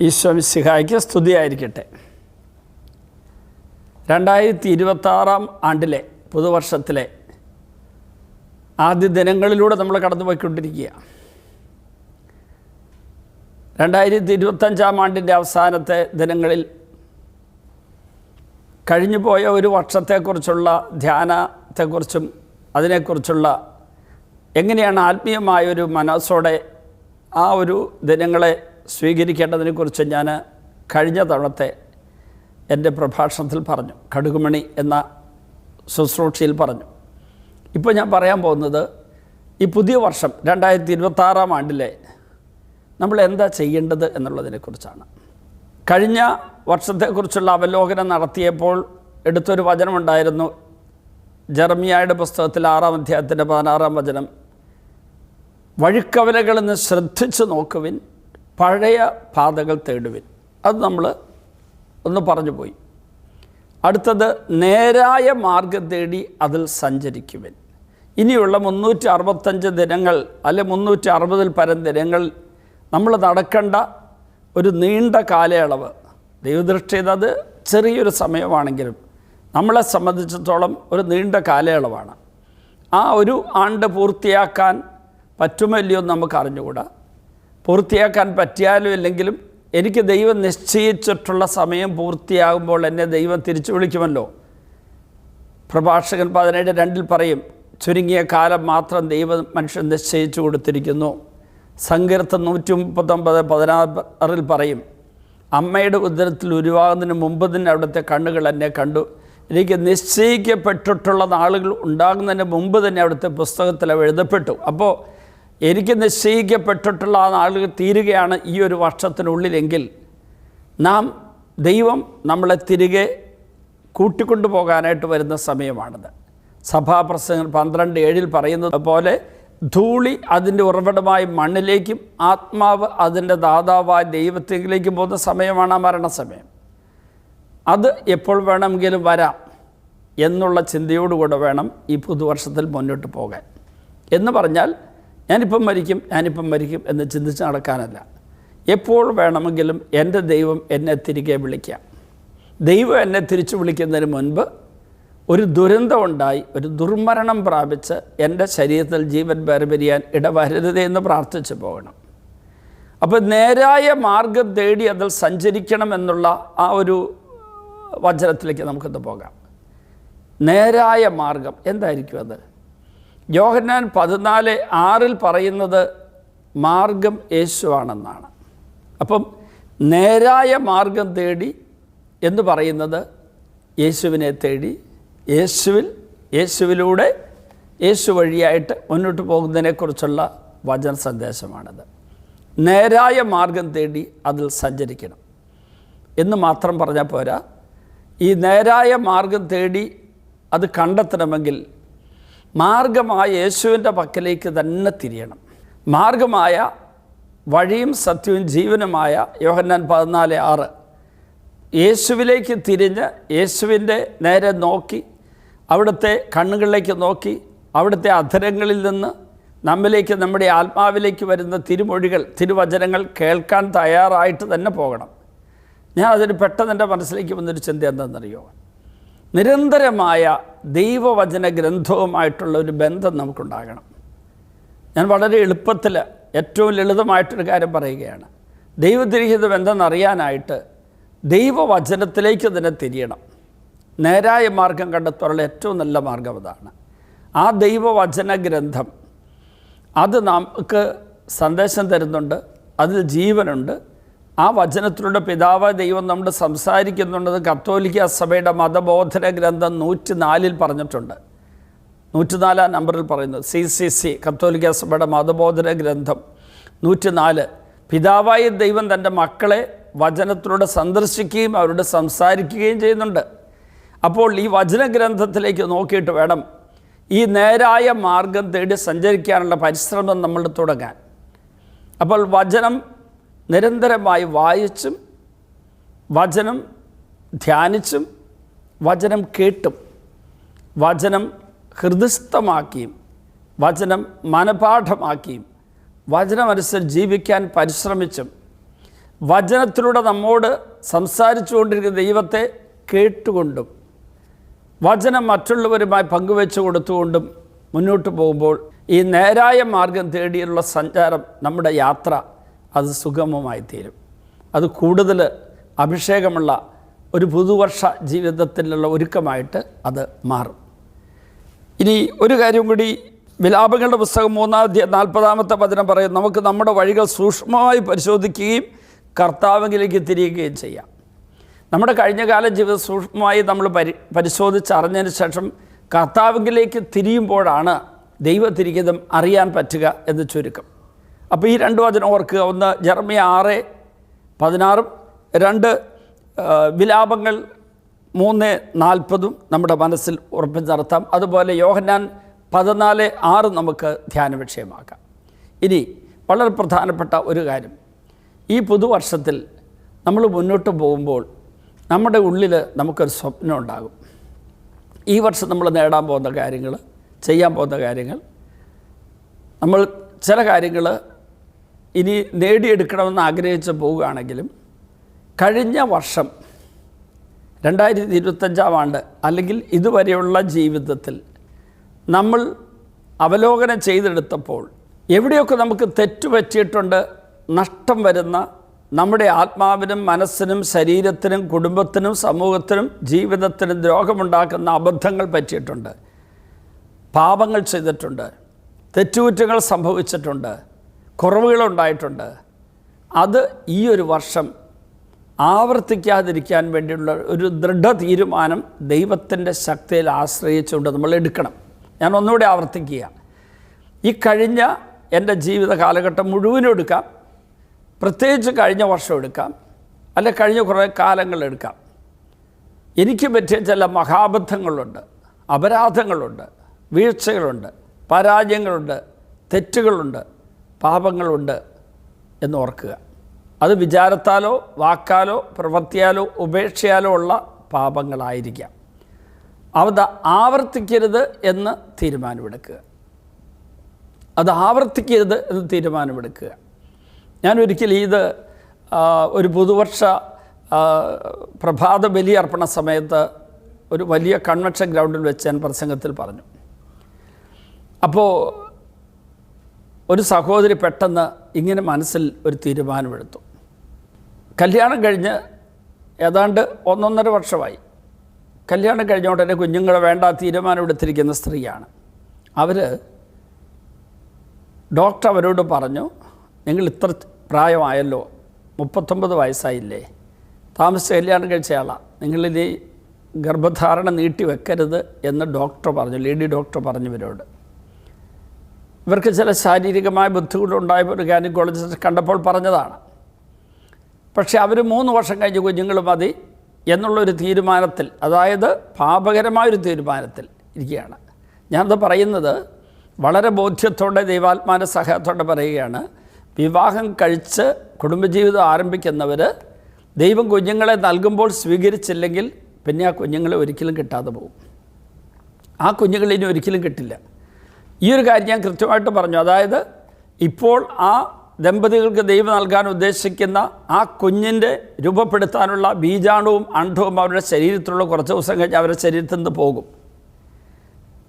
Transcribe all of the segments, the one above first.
ഈശ്വമിസിഹായ്ക്ക് സ്തുതിയായിരിക്കട്ടെ. രണ്ടായിരത്തി ഇരുപത്താറാം ആണ്ടിലെ പുതുവർഷത്തിലെ ആദ്യ ദിനങ്ങളിലൂടെ നമ്മൾ കടന്നുപോയിക്കൊണ്ടിരിക്കുക രണ്ടായിരത്തി ഇരുപത്തഞ്ചാം ആണ്ടിന്റെ അവസാനത്തെ ദിനങ്ങളിൽ കഴിഞ്ഞുപോയ ഒരു വർഷത്തെക്കുറിച്ചുള്ള ധ്യാനത്തെക്കുറിച്ചും അതിനെക്കുറിച്ചുള്ള എങ്ങനെയാണ് ആത്മീയമായൊരു മനസ്സോടെ ആ ഒരു ദിനങ്ങളെ സ്വീകരിക്കേണ്ടതിനെക്കുറിച്ച് ഞാൻ കഴിഞ്ഞ തവണത്തെ എന്റെ പ്രഭാഷണത്തിൽ പറഞ്ഞു. കടുകുമണി എന്ന ശുശ്രൂഷയിൽ പറഞ്ഞു. ഇപ്പോൾ ഞാൻ പറയാൻ പോകുന്നത് ഈ പുതിയ വർഷം രണ്ടായിരത്തി ഇരുപത്താറാം ആണ്ടിലെ നമ്മൾ എന്താ ചെയ്യേണ്ടത് എന്നുള്ളതിനെക്കുറിച്ചാണ്. കഴിഞ്ഞ വർഷത്തെക്കുറിച്ചുള്ള അവലോകനം നടത്തിയപ്പോൾ എടുത്തൊരു വചനമുണ്ടായിരുന്നു. ജർമിയായുടെ പുസ്തകത്തിൽ ആറാം അധ്യായത്തിന്റെ പതിനാറാം വചനം വഴിക്കവലകളിൽ നിന്ന് ശ്രദ്ധിച്ച് നോക്കുവിൻ പഴയ പാതകൾ തേടുവിൻ. അത് നമ്മൾ ഒന്ന് പറഞ്ഞു പോയി. അടുത്തത് നേരായ മാർഗം തേടി അതിൽ സഞ്ചരിക്കുവിൻ. ഇനിയുള്ള മുന്നൂറ്റി അറുപത്തഞ്ച് ദിനങ്ങൾ അല്ലെ മുന്നൂറ്റി അറുപതിൽ പരം ദിനങ്ങൾ നമ്മൾ നടക്കേണ്ട ഒരു നീണ്ട കാലയളവ്. ദൈവദൃഷ്ടിയത് അത് ചെറിയൊരു സമയമാണെങ്കിലും നമ്മളെ സംബന്ധിച്ചിടത്തോളം ഒരു നീണ്ട കാലയളവാണ്. ആ ഒരു ആണ്ട് പൂർത്തിയാക്കാൻ പറ്റുമല്ലയോ നമുക്ക് അറിഞ്ഞുകൂടാ. പൂർത്തിയാക്കാൻ പറ്റിയാലും ഇല്ലെങ്കിലും എനിക്ക് ദൈവം നിശ്ചയിച്ചിട്ടുള്ള സമയം പൂർത്തിയാകുമ്പോൾ എന്നെ ദൈവം തിരിച്ചു വിളിക്കുമല്ലോ. പ്രഭാഷകൻ പതിനേഴ് രണ്ടിൽ പറയും ചുരുങ്ങിയ കാലം മാത്രം ദൈവം മനുഷ്യൻ നിശ്ചയിച്ചു കൊടുത്തിരിക്കുന്നു. സങ്കീർത്തം നൂറ്റി മുപ്പത്തൊമ്പത് പതിനാറിൽ പറയും അമ്മയുടെ ഉദരത്തിൽ ഉരുവാകുന്നതിന് മുമ്പ് തന്നെ അവിടുത്തെ കണ്ണുകൾ എന്നെ കണ്ടു. എനിക്ക് നിശ്ചയിക്കപ്പെട്ടിട്ടുള്ള നാളുകൾ ഉണ്ടാകുന്നതിന് മുമ്പ് തന്നെ അവിടുത്തെ പുസ്തകത്തിൽ എഴുതപ്പെട്ടു. അപ്പോൾ എനിക്ക് നിശ്ചയിക്കപ്പെട്ടിട്ടുള്ള ആ നാളുകൾ തീരുകയാണ് ഈ ഒരു വർഷത്തിനുള്ളിലെങ്കിൽ നാം ദൈവം നമ്മളെ തിരികെ കൂട്ടിക്കൊണ്ടു പോകാനായിട്ട് വരുന്ന സമയമാണിത്. സഭാപ്രസംഗം പന്ത്രണ്ട് ഏഴിൽ പറയുന്നത് പോലെ ധൂളി അതിന്റെ ഉറവിടമായി മണ്ണിലേക്കും ആത്മാവ് അതിന്റെ ദാതാവായ ദൈവത്തിലേക്കും പോകുന്ന സമയമാണ് ആ മരണസമയം. അത് എപ്പോൾ വേണമെങ്കിലും വരാം എന്നുള്ള ചിന്തയോടുകൂടെ വേണം ഈ പുതുവർഷത്തിൽ മുന്നോട്ട് പോകാൻ. എന്ന് പറഞ്ഞാൽ ഞാനിപ്പം മരിക്കും ഞാനിപ്പം മരിക്കും എന്ന് ചിന്തിച്ച് നടക്കാനല്ല. എപ്പോൾ വേണമെങ്കിലും എന്റെ ദൈവം എന്നെ തിരികെ വിളിക്കാം. ദൈവം എന്നെ തിരിച്ചു വിളിക്കുന്നതിന് മുൻപ് ഒരു ദുരന്തമുണ്ടായി ഒരു ദുർമരണം പ്രാപിച്ച് എന്റെ ശരീരത്തിൽ ജീവൻ വേർപിരിയാൻ ഇടവരരുതേ എന്ന് പ്രാർത്ഥിച്ചു പോകണം. അപ്പോൾ നേരായ മാർഗം തേടി അതിൽ സഞ്ചരിക്കണം എന്നുള്ള ആ ഒരു വചനത്തിലേക്ക് നമുക്കൊന്ന് പോകാം. നേരായ മാർഗം എന്തായിരിക്കും അത്? യോഹന്നാൻ പതിനാല് ആറിൽ പറയുന്നത് മാർഗം യേശുവാണെന്നാണ്. അപ്പം നേരായ മാർഗം തേടി എന്ന് പറയുന്നത് യേശുവിനെ തേടി യേശുവിൽ യേശുവിലൂടെ യേശു വഴിയായിട്ട് മുന്നോട്ട് പോകുന്നതിനെക്കുറിച്ചുള്ള വചന സന്ദേശമാണിത്. നേരായ മാർഗം തേടി അതിൽ സഞ്ചരിക്കണം. എന്ന് മാത്രം പറഞ്ഞാൽ പോരാ. ഈ നേരായ മാർഗം തേടി അത് കണ്ടെത്തണമെങ്കിൽ മാർഗമായ യേശുവിന്റെ പക്കലേക്ക് തന്നെ തിരിയണം. മാർഗമായ വഴിയും സത്യവും ജീവനുമായ യോഹന്നാൻ പതിനാല് ആറ് യേശുവിലേക്ക് തിരിഞ്ഞ് യേശുവിന്റെ നേരെ നോക്കി അവിടുത്തെ കണ്ണുകളിലേക്ക് നോക്കി അവിടുത്തെ അധരങ്ങളിൽ നിന്ന് നമ്മിലേക്ക് നമ്മുടെ ആത്മാവിലേക്ക് വരുന്ന തിരുമൊഴികൾ തിരുവചനങ്ങൾ കേൾക്കാൻ തയ്യാറായിട്ട് തന്നെ പോകണം. ഞാൻ അതിന് പെട്ടെന്ന് എന്റെ മനസ്സിലേക്ക് വന്നൊരു ചിന്ത എന്താണെന്നറിയോ നിരന്തരമായ ദൈവവചന ഗ്രന്ഥവുമായിട്ടുള്ള ഒരു ബന്ധം നമുക്കുണ്ടാകണം. ഞാൻ വളരെ എളുപ്പത്തിൽ ഏറ്റവും ലളിതമായിട്ടൊരു കാര്യം പറയുകയാണ്. ദൈവതിരിഹിത ബന്ധം അറിയാനായിട്ട് ദൈവവചനത്തിലേക്ക് തന്നെ തിരിയണം. നേരായ മാർഗം കണ്ടെത്താനുള്ള ഏറ്റവും നല്ല മാർഗം അതാണ്. ആ ദൈവവചന ഗ്രന്ഥം അത് നമുക്ക് സന്ദേശം തരുന്നുണ്ട് അതിൽ ജീവനുണ്ട് ആ വചനത്തിലൂടെ പിതാവ് ദൈവം നമ്മൾ സംസാരിക്കുന്നുണ്ടെന്ന് കത്തോലിക്ക സഭയുടെ മതബോധന ഗ്രന്ഥം നൂറ്റി നാലിൽ പറഞ്ഞിട്ടുണ്ട്. നൂറ്റിനാലാം നമ്പറിൽ പറയുന്നു. സി സി സി കത്തോലിക്ക സഭയുടെ മതബോധന ഗ്രന്ഥം നൂറ്റിനാല്. പിതാവായ ദൈവം തന്റെ മക്കളെ വചനത്തിലൂടെ സന്ദർശിക്കുകയും അവരോട് സംസാരിക്കുകയും ചെയ്യുന്നുണ്ട്. അപ്പോൾ ഈ വചന ഗ്രന്ഥത്തിലേക്ക് നോക്കിയിട്ട് വേണം ഈ നേരായ മാർഗം തേടി സഞ്ചരിക്കാനുള്ള പരിശ്രമം നമ്മൾ തുടങ്ങാൻ. അപ്പോൾ വചനം നിരന്തരമായി വായിച്ചും വചനം ധ്യാനിച്ചും വചനം കേട്ടും വചനം ഹൃദയസ്ഥമാക്കിയും വചനം മനപാഠമാക്കിയും വചനമനുസരിച്ച് ജീവിക്കാൻ പരിശ്രമിച്ചും വചനത്തിലൂടെ നമ്മോട് സംസാരിച്ചു കൊണ്ടിരിക്കുന്ന ദൈവത്തെ കേട്ടുകൊണ്ടും വചനം മറ്റുള്ളവരുമായി പങ്കുവെച്ചു കൊടുത്തുകൊണ്ടും മുന്നോട്ട് പോകുമ്പോൾ ഈ നേരായ മാർഗം തേടിയുള്ള സഞ്ചാരം നമ്മുടെ യാത്ര അത് സുഗമമായി തീരും അത് കൂടുതൽ അഭിഷേകമുള്ള ഒരു പുതുവർഷ ജീവിതത്തിലുള്ള ഒരുക്കമായിട്ട് അത് മാറും. ഇനി ഒരു കാര്യം കൂടി വിലാപങ്ങളുടെ പുസ്തകം മൂന്നാം അധ്യായം നാൽപ്പതാമത്തെ പതിനം പറയും നമുക്ക് നമ്മുടെ വഴികൾ സൂക്ഷ്മമായി പരിശോധിക്കുകയും കർത്താവിലേക്ക് തിരിയുകയും ചെയ്യാം. നമ്മുടെ കഴിഞ്ഞകാല ജീവിതം സൂക്ഷ്മമായി നമ്മൾ പരി പരിശോധിച്ചറിഞ്ഞതിന് ശേഷം കർത്താവിലേക്ക് തിരിയുമ്പോഴാണ് ദൈവത്തിരിക്കുന്നതും അറിയാൻ പറ്റുക എന്ന് ചുരുക്കം. അപ്പോൾ ഈ രണ്ട് വചനം ഓർക്കുക. ഒന്ന് ജർമ്മിയ ആറ് പതിനാറും രണ്ട് വിലാപങ്ങൾ മൂന്ന് നാൽപ്പതും നമ്മുടെ മനസ്സിൽ ഉറപ്പിച്ച് നടത്താം. അതുപോലെ യോഹന്നാൻ പതിനാല് ആറ് നമുക്ക് ധ്യാന വിഷയമാക്കാം. ഇനി വളരെ പ്രധാനപ്പെട്ട ഒരു കാര്യം. ഈ പുതുവർഷത്തിൽ നമ്മൾ മുന്നോട്ട് പോകുമ്പോൾ നമ്മുടെ ഉള്ളിൽ നമുക്കൊരു സ്വപ്നം ഉണ്ടാകും. ഈ വർഷം നമ്മൾ നേടാൻ പോകുന്ന കാര്യങ്ങൾ ചെയ്യാൻ പോകുന്ന കാര്യങ്ങൾ നമ്മൾ ചില കാര്യങ്ങൾ ഇനി നേടിയെടുക്കണമെന്ന് ആഗ്രഹിച്ച് പോവുകയാണെങ്കിലും കഴിഞ്ഞ വർഷം രണ്ടായിരത്തി ഇരുപത്തഞ്ചാം ആണ്ട് അല്ലെങ്കിൽ ഇതുവരെയുള്ള ജീവിതത്തിൽ നമ്മൾ അവലോകനം ചെയ്തെടുത്തപ്പോൾ എവിടെയൊക്കെ നമുക്ക് തെറ്റുപറ്റിയിട്ടുണ്ട് നഷ്ടം വരുന്ന നമ്മുടെ ആത്മാവിനും മനസ്സിനും ശരീരത്തിനും കുടുംബത്തിനും സമൂഹത്തിനും ജീവിതത്തിനും ദ്രോഹമുണ്ടാക്കുന്ന അബദ്ധങ്ങൾ പറ്റിയിട്ടുണ്ട് പാപങ്ങൾ ചെയ്തിട്ടുണ്ട് തെറ്റുകുറ്റങ്ങൾ സംഭവിച്ചിട്ടുണ്ട്. കുറവുകളുണ്ടായിട്ടുണ്ട്. അത് ഈ ഒരു വർഷം ആവർത്തിക്കാതിരിക്കാൻ വേണ്ടിയുള്ള ഒരു ദൃഢ തീരുമാനം ദൈവത്തിന്റെ ശക്തിയിൽ ആശ്രയിച്ചുകൊണ്ട് നമ്മൾ എടുക്കണം. ഞാൻ ഒന്നുകൂടി ആവർത്തിക്കുക. ഈ കഴിഞ്ഞ എന്റെ ജീവിത കാലഘട്ടം മുഴുവനും എടുക്കാം. പ്രത്യേകിച്ച് കഴിഞ്ഞ വർഷം എടുക്കാം. അല്ലെ കഴിഞ്ഞ കുറേ കാലങ്ങൾ എടുക്കാം. എനിക്ക് പറ്റിയ ചില മഹാബദ്ധങ്ങളുണ്ട്. അപരാധങ്ങളുണ്ട്. വീഴ്ചകളുണ്ട്. പരാജയങ്ങളുണ്ട്. തെറ്റുകളുണ്ട്. പാപങ്ങളുണ്ട് എന്ന് ഓർക്കുക. അത് വിചാരത്താലോ വാക്കാലോ പ്രവൃത്തിയാലോ ഉപേക്ഷയാലോ ഉള്ള പാപങ്ങളായിരിക്കാം. അവ ആവർത്തിക്കരുത് എന്ന് തീരുമാനമെടുക്കുക. അത് ആവർത്തിക്കരുത് എന്ന് തീരുമാനമെടുക്കുക. ഞാൻ ഒരിക്കൽ ഇത് ഒരു പുതുവർഷ പ്രഭാത ബലി അർപ്പണ സമയത്ത് ഒരു വലിയ കൺവെൻഷൻ ഗ്രൗണ്ടിൽ വെച്ച് ഞാൻ പ്രസംഗത്തിൽ പറഞ്ഞു. അപ്പോൾ ഒരു സഹോദരി പെട്ടെന്ന് ഇങ്ങനെ മനസ്സിൽ ഒരു തീരുമാനമെടുത്തു. കല്യാണം കഴിഞ്ഞ് ഏതാണ്ട് ഒന്നൊന്നര വർഷമായി. കല്യാണം കഴിഞ്ഞ ഉടനെ കുഞ്ഞുങ്ങളെ വേണ്ട തീരുമാനമെടുത്തിരിക്കുന്ന സ്ത്രീയാണ്. അവർ ഡോക്ടർ അവരോട് പറഞ്ഞു നിങ്ങൾ ഇത്ര പ്രായമായല്ലോ മുപ്പത്തൊമ്പത് വയസ്സായില്ലേ താമസ കല്യാണം കഴിച്ചയാളാണ് നിങ്ങളിനി ഗർഭധാരണ നീട്ടി വെക്കരുത് എന്ന് ഡോക്ടർ പറഞ്ഞു ലേഡി ഡോക്ടർ പറഞ്ഞു ഇവരോട്. ഇവർക്ക് ചില ശാരീരികമായ ബുദ്ധിമുട്ടുണ്ടായ ഒരു ഗൈനക്കോളജിസ്റ്റ് കണ്ടപ്പോൾ പറഞ്ഞതാണ്. പക്ഷേ അവർ മൂന്ന് വർഷം കഴിഞ്ഞ് കുഞ്ഞുങ്ങൾ മതി എന്നുള്ളൊരു തീരുമാനത്തിൽ അതായത് പാപകരമായൊരു തീരുമാനത്തിൽ ഇരിക്കുകയാണ്. ഞാനത് പറയുന്നത് വളരെ ബോധ്യത്തോടെ ദൈവാത്മാന സഹായത്തോടെ പറയുകയാണ്. വിവാഹം കഴിച്ച് കുടുംബജീവിതം ആരംഭിക്കുന്നവർ ദൈവം കുഞ്ഞുങ്ങളെ നൽകുമ്പോൾ സ്വീകരിച്ചില്ലെങ്കിൽ പിന്നെ ആ കുഞ്ഞുങ്ങളെ ഒരിക്കലും കിട്ടാതെ പോകും. ആ കുഞ്ഞുങ്ങളെ ഇനി ഒരിക്കലും കിട്ടില്ല. ഈ ഒരു കാര്യം ഞാൻ കൃത്യമായിട്ട് പറഞ്ഞു. അതായത് ഇപ്പോൾ ആ ദമ്പതികൾക്ക് ദൈവം നൽകാൻ ഉദ്ദേശിക്കുന്ന ആ കുഞ്ഞിന്റെ രൂപപ്പെടുത്താനുള്ള ബീജാണുവും അണ്ഡവും അവരുടെ ശരീരത്തിലുള്ള കുറച്ച് ദിവസം കഴിഞ്ഞ് അവരുടെ ശരീരത്തിൽ നിന്ന് പോകും.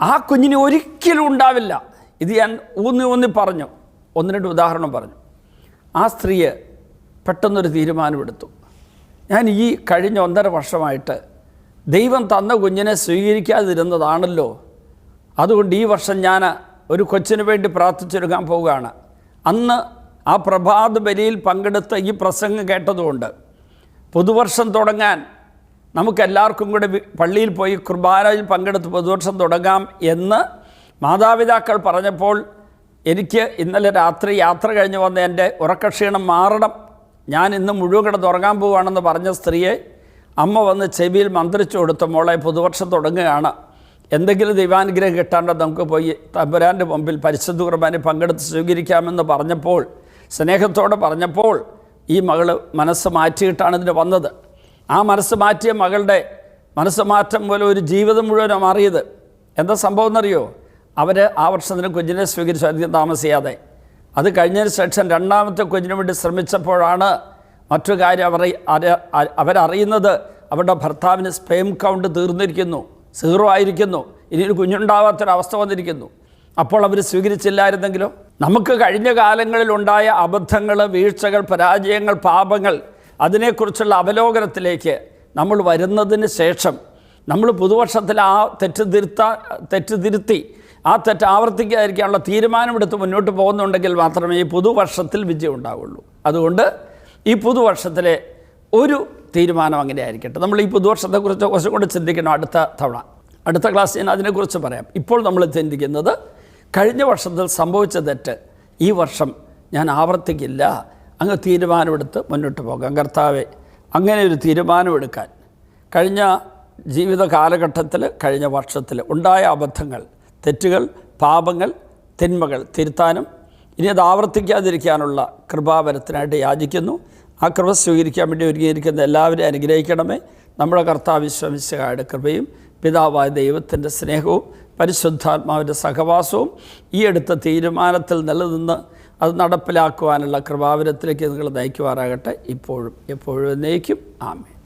ആ കുഞ്ഞിന് ഒരിക്കലും ഉണ്ടാവില്ല. ഇത് ഞാൻ ഊന്നി ഊന്നി പറഞ്ഞു. ഒന്ന് രണ്ട് ഉദാഹരണം പറഞ്ഞു. ആ സ്ത്രീയെ പെട്ടെന്നൊരു തീരുമാനമെടുത്തു. ഞാൻ ഈ കഴിഞ്ഞ ഒന്നര വർഷമായിട്ട് ദൈവം തന്ന കുഞ്ഞിനെ സ്വീകരിക്കാതിരുന്നതാണല്ലോ. അതുകൊണ്ട് ഈ വർഷം ഞാൻ ഒരു കൊച്ചിന് വേണ്ടി പ്രാർത്ഥിച്ചെടുക്കാൻ പോവുകയാണ്. അന്ന് ആ പ്രഭാത ബലിയിൽ പങ്കെടുത്ത ഈ പ്രസംഗം കേട്ടതുകൊണ്ട് പുതുവർഷം തുടങ്ങാൻ നമുക്കെല്ലാവർക്കും കൂടെ പള്ളിയിൽ പോയി കുർബാനയിൽ പങ്കെടുത്ത് പുതുവർഷം തുടങ്ങാം എന്ന് മാതാപിതാക്കൾ പറഞ്ഞപ്പോൾ എനിക്ക് ഇന്നലെ രാത്രി യാത്ര കഴിഞ്ഞ് വന്ന എന്റെ ഉറക്കക്ഷീണം മാറണം. ഞാൻ ഇന്ന് മുഴുവൻ കിടന്ന് ഉറങ്ങാൻ പോവുകയാണെന്ന് പറഞ്ഞ സ്ത്രീയെ അമ്മ വന്ന് ചെവിയിൽ മന്ത്രിച്ചു കൊടുത്ത മോളെ പുതുവർഷം തുടങ്ങുകയാണ്. എന്തെങ്കിലും ദൈവാനുഗ്രഹം കിട്ടാണ്ട് നമുക്ക് പോയി തമ്പുരാന്റെ മുമ്പിൽ പരിശുദ്ധ കുർബാന പങ്കെടുത്ത് സ്വീകരിക്കാമെന്ന് പറഞ്ഞപ്പോൾ സ്നേഹത്തോടെ പറഞ്ഞപ്പോൾ ഈ മകൾ മനസ്സ് മാറ്റിയിട്ടാണ് ഇതിന് വന്നത്. ആ മനസ്സ് മാറ്റിയ മകളുടെ മനസ്സ് മാറ്റം പോലെ ഒരു ജീവിതം മുഴുവനും മാറിയത്. എന്താ സംഭവം എന്നറിയോ? അവർ ആ വർഷത്തിന് കുഞ്ഞിനെ സ്വീകരിച്ചു അധികം താമസിയാതെ. അത് കഴിഞ്ഞതിന് ശേഷം രണ്ടാമത്തെ കുഞ്ഞിന് വേണ്ടി ശ്രമിച്ചപ്പോഴാണ് മറ്റു കാര്യം അവർ അവരറിയുന്നത്. അവരുടെ ഭർത്താവിന് സ്പെയിം കൗണ്ട് തീർന്നിരിക്കുന്നു. സീറോ ആയിരിക്കുന്നു. ഇനി ഒരു കുഞ്ഞുണ്ടാവാത്തൊരവസ്ഥ വന്നിരിക്കുന്നു. അപ്പോൾ അവർ സ്വീകരിച്ചില്ലായിരുന്നെങ്കിലോ? നമുക്ക് കഴിഞ്ഞ കാലങ്ങളിൽ ഉണ്ടായ അബദ്ധങ്ങൾ വീഴ്ചകൾ പരാജയങ്ങൾ പാപങ്ങൾ അതിനെക്കുറിച്ചുള്ള അവലോകനത്തിലേക്ക് നമ്മൾ വരുന്നതിന് ശേഷം നമ്മൾ പുതുവർഷത്തിൽ ആ തെറ്റ് തിരുത്ത തെറ്റ് തിരുത്തി ആ തെറ്റ് ആവർത്തിക്കാതിരിക്കാനുള്ള തീരുമാനമെടുത്ത് മുന്നോട്ട് പോകുന്നുണ്ടെങ്കിൽ മാത്രമേ ഈ പുതുവർഷത്തിൽ വിജയം ഉണ്ടാവുള്ളൂ. അതുകൊണ്ട് ഈ പുതുവർഷത്തിലെ ഒരു തീരുമാനം അങ്ങനെ ആയിരിക്കട്ടെ നമ്മൾ ഈ പുതുവർഷത്തെക്കുറിച്ച് കുറച്ചും കൂടെ ചിന്തിക്കണം അടുത്ത തവണ. അടുത്ത ക്ലാസ് ഞാൻ അതിനെക്കുറിച്ച് പറയാം. ഇപ്പോൾ നമ്മൾ ചിന്തിക്കുന്നത് കഴിഞ്ഞ വർഷത്തിൽ സംഭവിച്ച തെറ്റ് ഈ വർഷം ഞാൻ ആവർത്തിക്കില്ല. അങ്ങ് തീരുമാനമെടുത്ത് മുന്നോട്ട് പോകാം. കർത്താവെ അങ്ങനെ ഒരു തീരുമാനമെടുക്കാൻ കഴിഞ്ഞ ജീവിത കാലഘട്ടത്തിൽ കഴിഞ്ഞ വർഷത്തിൽ ഉണ്ടായ അബദ്ധങ്ങൾ തെറ്റുകൾ പാപങ്ങൾ തിന്മകൾ തിരുത്താനും ഇനി അത് ആവർത്തിക്കാതിരിക്കാനുള്ള കൃപാവരത്തിനായിട്ട് യാചിക്കുന്നു. ആ കൃപ സ്വീകരിക്കാൻ വേണ്ടി ഒരുങ്ങിയിരിക്കുന്ന എല്ലാവരെയും അനുഗ്രഹിക്കണമേ. നമ്മുടെ കർത്താവ് വിശ്വമിശയുടെ കൃപയും പിതാവായ ദൈവത്തിന്റെ സ്നേഹവും പരിശുദ്ധാത്മാവിന്റെ സഹവാസവും ഈ എടുത്ത തീരുമാനത്തിൽ നിലനിന്ന് അത് നടപ്പിലാക്കുവാനുള്ള കൃപാവരത്തിലേക്ക് നിങ്ങൾ നയിക്കുവാറാകട്ടെ ഇപ്പോഴും എപ്പോഴും എന്നേക്കും. ആമേ